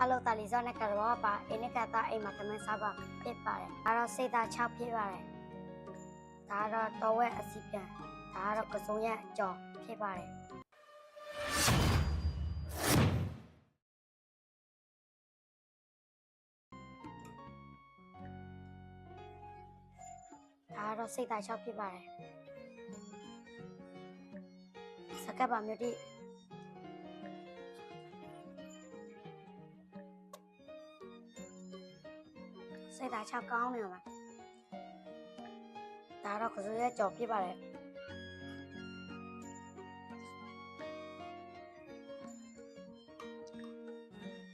အလုတာလီဇောနဲ့ကတော့ပါအင်းကတာအိမ်မှာသမန်းစားပါဖြစ်ပါတယ်ဒါတော့စေတာ6ဖြစ်ပါတယ်ဒါတော့တော်ဝက်အစီပြန်ဒါကတော့ကစုံရက်အကျော်ဖြစ်ပါတယ်ဒါကတော့စိတ်သား6ဖြစ်ပါတယ်စကပ်ပါမြို့တိ sai đá cha cao này mà đá đó có dưới chọc chứ bà đấy.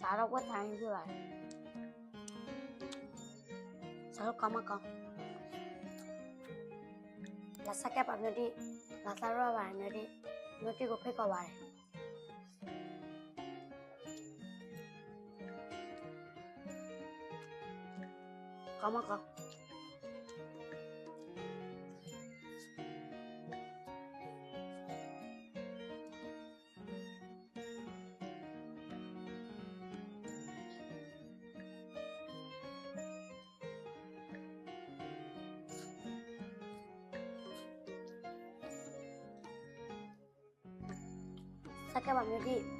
Đá đó quất thang chứ bà sao lúc con mà con? Là sao các bạn nói đi? Là sao rồi bạn nói đi? Nói đi có phải có bài đấy. Sampai 牛逼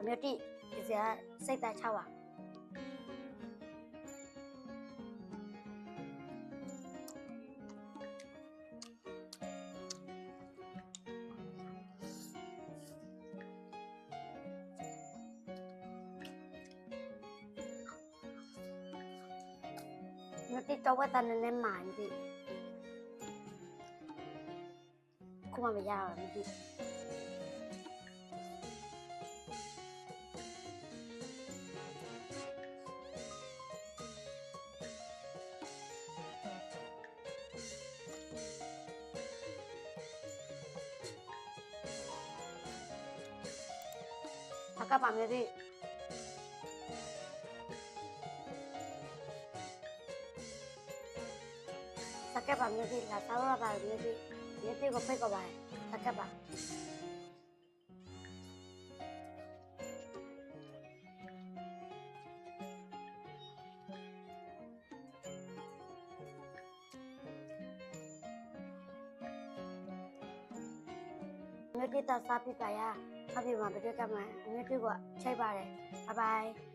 အစားလဲဝတ်စားလဲစားလို့ကောင်းတယ်ကစိုးရဲလဲစားလို့ကောင်းစိတ်သားချလို့စားလို့ကောင်းမြို့ ကပ်ပါမြို့တိစားကပ်ပါမြို့တိအမြို့တိဒီစရာစိတ်သားချပါမြို့တိတော့ဝတ်တန်နဲ့မှန်ဒီခုမှမရအောင်မြို့တိ Acá para mí, di. Saque para para. Yo te está sapi para allá. ဖတ်ပြမှာပြည့်ကမှာအမြဲတမ်းချိတ်ပါတယ်ဘိုင်ဘိုင်